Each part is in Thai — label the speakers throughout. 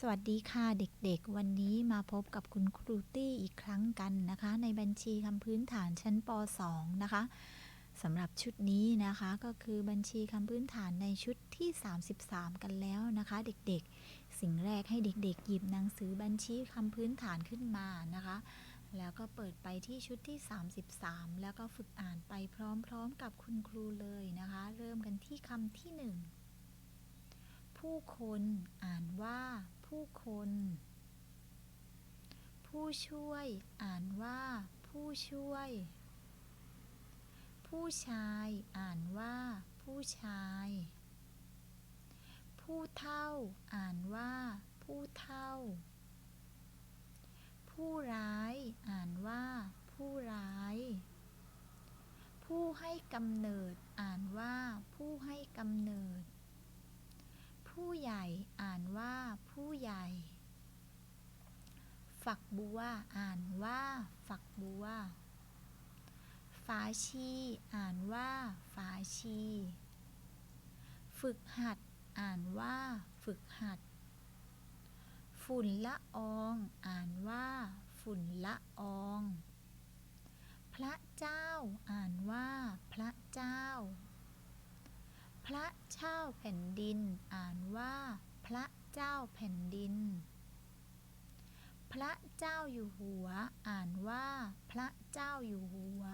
Speaker 1: สวัสดีค่ะเด็กๆ วันนี้มาพบกับคุณครูตี้อีกครั้งกันนะคะ ในบัญชีคำพื้นฐานชั้นป .2 นะคะสำหรับชุดนี้นะคะก็คือบัญชีคำพื้นฐานในชุดที่ 33 กันแล้วนะคะ เด็กๆ สิ่งแรกให้เด็กๆ หยิบหนังสือบัญชีคำพื้นฐานขึ้นมานะคะ แล้วก็เปิดไปที่ชุดที่ 33 แล้วก็ฝึกอ่านไปพร้อมๆ กับคุณครูเลยนะคะ เริ่มกันที่คำที่หนึ่งผู้คนอ่านว่า ผู้คน ผู้ช่วย อ่านว่า ผู้ช่วย ผู้ชาย อ่านว่า ผู้ชาย ผู้เท่า อ่านว่า ผู้เท่า ผู้ร้าย อ่านว่า ผู้ร้าย ผู้ให้กำเนิด อ่านว่า ผู้ให้กำเนิด ผู้ใหญ่อ่านว่าผู้ใหญ่ ฝักบัวอ่านว่าฝักบัว ฝาชีอ่านว่าฝาชี ฝึกหัดอ่านว่าฝึกหัด ฝุ่นละอองอ่านว่า ฝุ่นละออง พระเจ้าอ่านว่าพระเจ้าพระเจ้าแผ่นดินอ่าน ว่า พระเจ้าแผ่นดิน พระเจ้าอยู่หัว อ่านว่า พระเจ้าอยู่หัว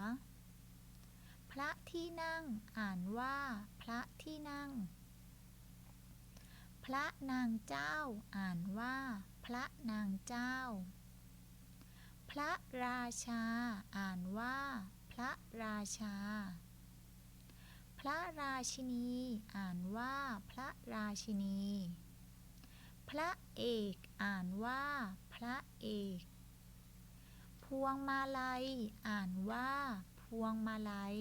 Speaker 1: พระที่นั่ง อ่านว่า พระที่นั่ง พระนางเจ้า อ่านว่า พระนางเจ้า พระราชา อ่านว่า พระราชา พระราชินี อ่านว่าพระราชินี พระเอกอ่านว่า พระเอก พวงมาลัย อ่านว่า พวงมาลัย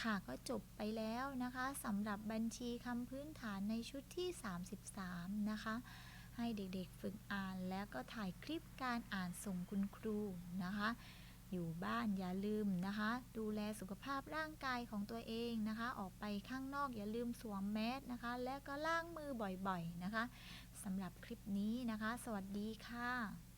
Speaker 1: ค่ะก็จบไปแล้วนะคะสำหรับบัญชีคำพื้นฐานในชุดที่ 33 นะคะ ให้เด็กๆฝึกอ่านแล้วก็ถ่ายคลิปการอ่านส่งคุณครูนะคะ อยู่บ้านอย่าลืมนะคะ ดูแลสุขภาพร่างกายของตัวเองนะคะ ออกไปข้างนอกอย่าลืมสวมแมสนะคะ และก็ล้างมือบ่อยๆนะคะสำหรับคลิปนี้นะคะ สวัสดีค่ะ